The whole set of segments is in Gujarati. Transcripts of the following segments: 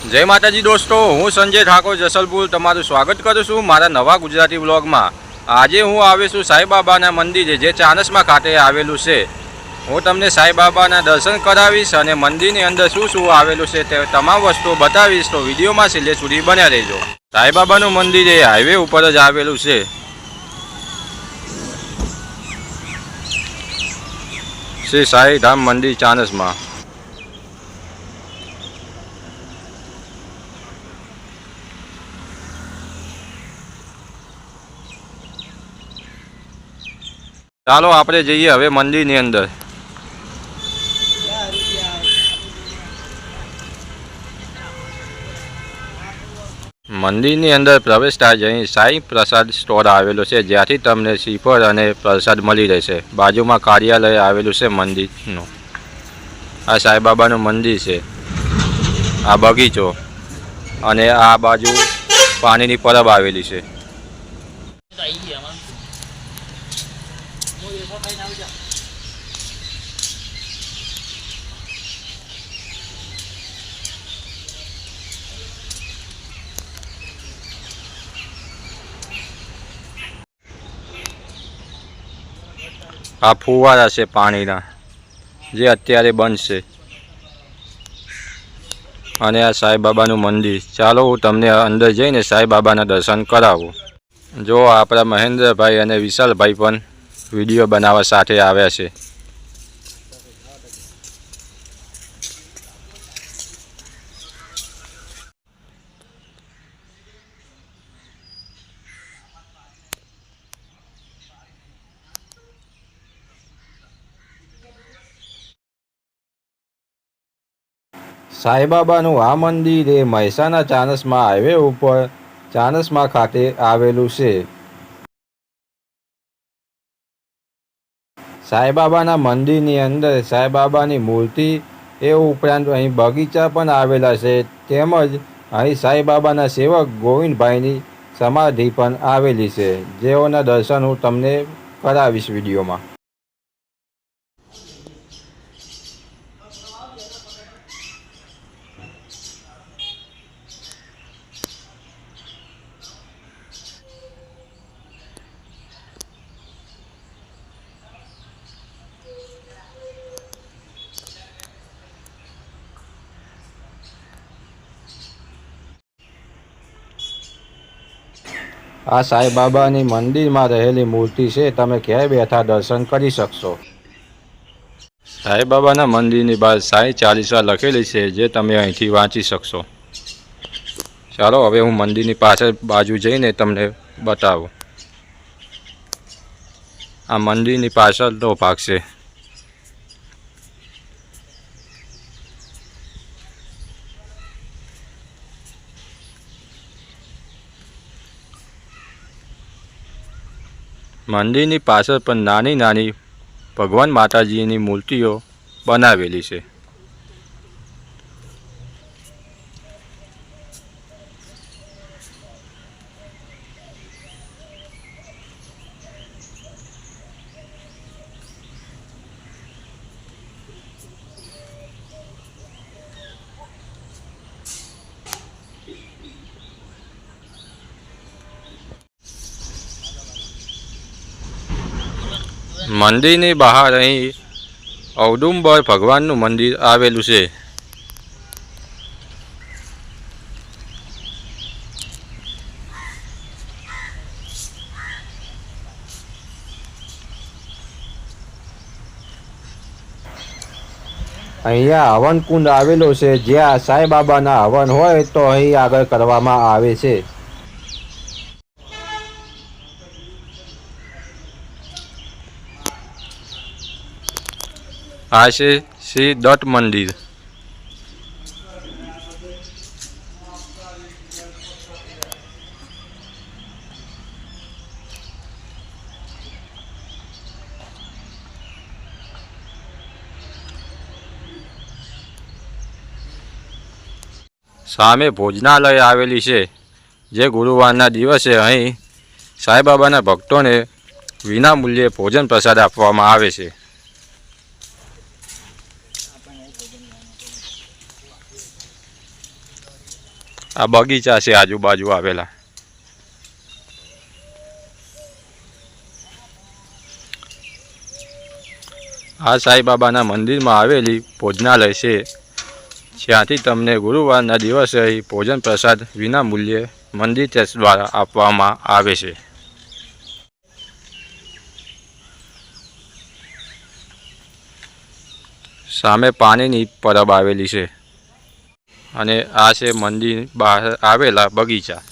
જય માતાજી દોસ્તો, હું સંજય ઠાકોર જસલપુર. તમારું સ્વાગત કરું છું મારા નવા ગુજરાતી વ્લોગમાં. આજે હું આવે છું સાંઈબાબાના મંદિરે, જે ચાનસમાં ખાતે આવેલું છે. હું તમને સાંઈબાબાના દર્શન કરાવીશ અને મંદિરની અંદર શું શું આવેલું છે તે તમામ વસ્તુઓ બતાવીશ. તો વિડીયોમાં છેલ્લે સુધી બન્યા રહેજો. સાંઈબાબાનું મંદિર એ હાઈવે ઉપર જ આવેલું છે. શ્રી સાંઈધામ મંદિર ચાણસમાં. ચાલો આપણે જઈએ હવે મંદિરની અંદર. મંદિરની અંદર પ્રવેશતા જ અહીં સાંઈ પ્રસાદ સ્ટોર આવેલો છે. જ્યાંથી તમને શ્રીફળ અને પ્રસાદ મળી રહેશે. બાજુમાં કાર્યાલય આવેલું છે મંદિરનું. આ સાંઈબાબાનું મંદિર છે. આ બગીચો. અને આ બાજુ પાણીની પરબ આવેલી છે. આ ફુવારા છે પાણીના, જે અત્યારે બનશે. અને આ સાંઈબાબાનું મંદિર. ચાલો હું તમને અંદર જઈને સાંઈબાબાના દર્શન કરાવું. જો આપણા મહેન્દ્રભાઈ અને વિશાલભાઈ પણ વીડિયો બનાવવા સાથે આવ્યા છે. સાંઈબાબાનું આ મંદિર એ મહેસાણા ચાણસમા હાઈવે ઉપર ચાણસમા ખાતે આવેલું છે. સાંઈબાબાના મંદિરની અંદર સાંઈબાબાની મૂર્તિ એ ઉપરાંત અહીં બગીચા પણ આવેલા છે. તેમજ અહીં સાંઈબાબાના સેવક ગોવિંદભાઈની સમાધિ પણ આવેલી છે. જેઓના દર્શન હું તમને કરાવીશ વિડીયોમાં. આ સાંઈબાબાની મંદિરમાં રહેલી મૂર્તિ છે, તમે ક્યાંય બેઠા દર્શન કરી શકશો. સાંઈબાબાના મંદિરની બહાર સાંઈ ચાલીસા લખેલી છે, જે તમે અહીંથી વાંચી શકશો. ચાલો, હવે હું મંદિરની પાછળ બાજુ જઈને તમને બતાવું. આ મંદિરની પાછળનો ભાગ છે. મંદિરની પાછળ પણ નાની નાની ભગવાન માતાજીની મૂર્તિઓ બનાવેલી છે. મંદિરની બહાર અહીં ઔડુંબર ભગવાનનું મંદિર આવેલું છે. અહીંયા હવન કુંડ આવેલો છે. જ્યાં સાંઈબાબાના હવન હોય તો અહીં આગળ કરવામાં આવે છે. આ છે શ્રી દત્ત મંદિર. સામે ભોજનાલય આવેલી છે, જે ગુરુવારના દિવસે અહીં સાંઈબાબાના ભક્તોને વિના મૂલ્યે ભોજન પ્રસાદ આપવામાં આવે છે. આ બગીચા છે આજુબાજુ આવેલા. આ સાંઈબાબાના મંદિરમાં આવેલી ભોજનાલય છે. જ્યાંથી તમને ગુરુવારના દિવસે અહીં ભોજન પ્રસાદ વિના મૂલ્યે મંદિર ટ્રસ્ટ દ્વારા આપવામાં આવે છે. સામે પાણીની પરબ આવેલી છે. અને આ છે મંદિર બહાર આવેલા બગીચા.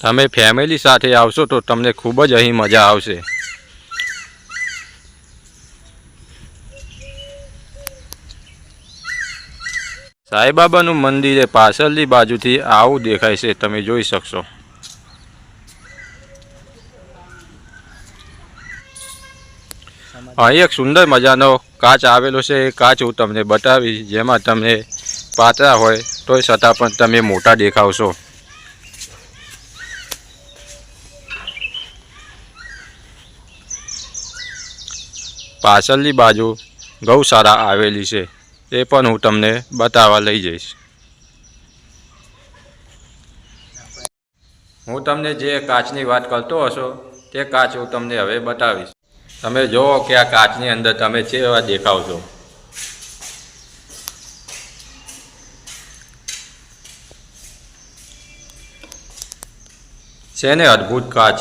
તમે ફેમિલી સાથે આવશો તો તમને ખૂબ જ અહીં મજા આવશે. સાંઈબાબાનું મંદિર એ પાછળની બાજુથી આવું દેખાય છે, તમે જોઈ શકશો. અહીં એક સુંદર મજાનો કાચ આવેલો છે. એ કાચ હું તમને બતાવીશ. જેમાં તમે પાતળા હોય તોય છતાં પણ તમે મોટા દેખાવશો. પાછળની બાજુ ગૌશાળા આવેલી છે. એ પણ હું તમને બતાવવા લઈ જઈશ. હું તમને જે કાચની વાત કરતો હશો, તે કાચ હું તમને હવે બતાવીશ. તમે જુઓ કે આ કાચની અંદર તમે છે એવા દેખાવ છો. છે ને અદ્ભુત કાચ?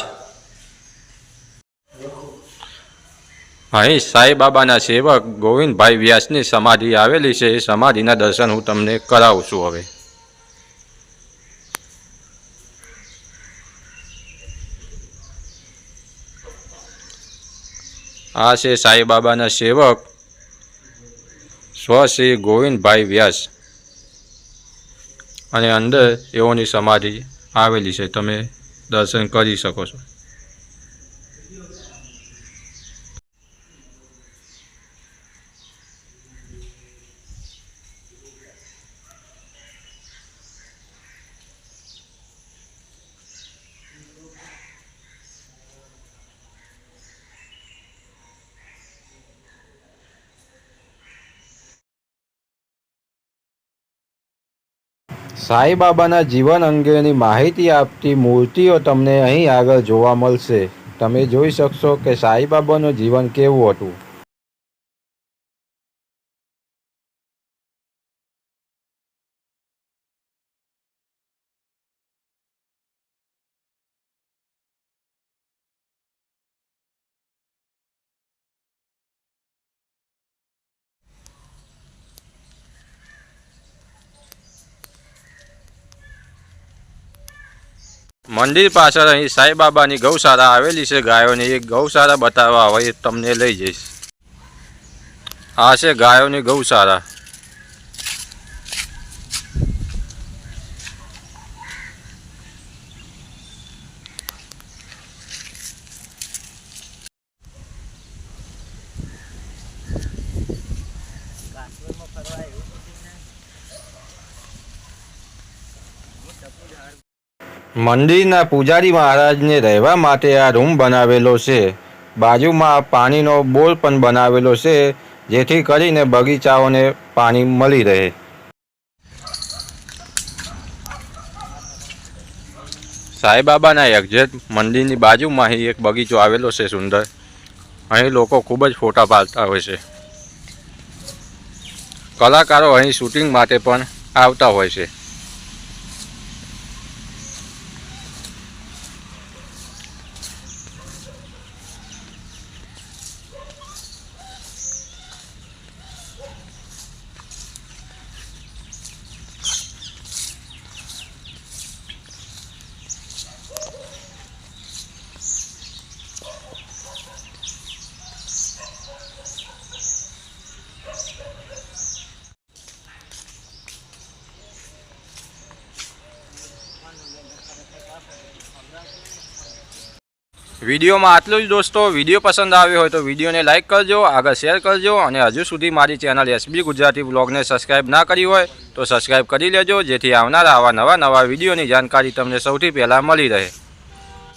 અહીં સાંઈબાબાના સેવક ગોવિંદભાઈ વ્યાસની સમાધિ આવેલી છે. એ સમાધિના દર્શન હું તમને કરાવું છું હવે. આ છે સાંઈબાબાના સેવક, સ્વ શ્રી ગોવિંદભાઈ વ્યાસ. અને અંદર એઓની સમાધિ આવેલી છે. તમે દર્શન કરી શકો છો. સાંઈબાબાના જીવન અંગેની માહિતી આપતી મૂર્તિઓ તમને અહીં આગળ જોવા મળશે. તમે જોઈ શકશો કે સાંઈબાબાનું જીવન કેવું હતું. મંદિર પાછળ અહીં સાંઈબાબાની ગૌશાળા આવેલી છે. ગાયોની એ ગૌશાળા બતાવવા હવે તમને લઈ જઈશ. આ છે ગાયોની ગૌશાળા. મંદિરના પૂજારી મહારાજને રહેવા માટે આ રૂમ બનાવેલો છે. બાજુમાં પાણીનો બોલ પણ બનાવેલો છે, જેથી કરીને બગીચાઓને પાણી મળી રહે. સાંઈબાબાના એક્ઝેટ મંદિરની બાજુમાં એક બગીચો આવેલો છે સુંદર. અહીં લોકો ખૂબ જ ફોટા પાડતા હોય છે. કલાકારો અહીં શૂટિંગ માટે પણ આવતા હોય છે. વિડીયોમાં આટલું જ દોસ્તો. વીડિયો પસંદ આવ્યો હોય તો વિડીયોને લાઇક કરજો, આગળ શેર કરજો અને હજુ સુધી મારી ચેનલ એસબી ગુજરાતી બ્લોગને સબસ્ક્રાઇબ ના કરી હોય તો સબસ્ક્રાઇબ કરી લેજો, જેથી આવનારા આવા નવા નવા વિડીયોની જાણકારી તમને સૌથી પહેલાં મળી રહે.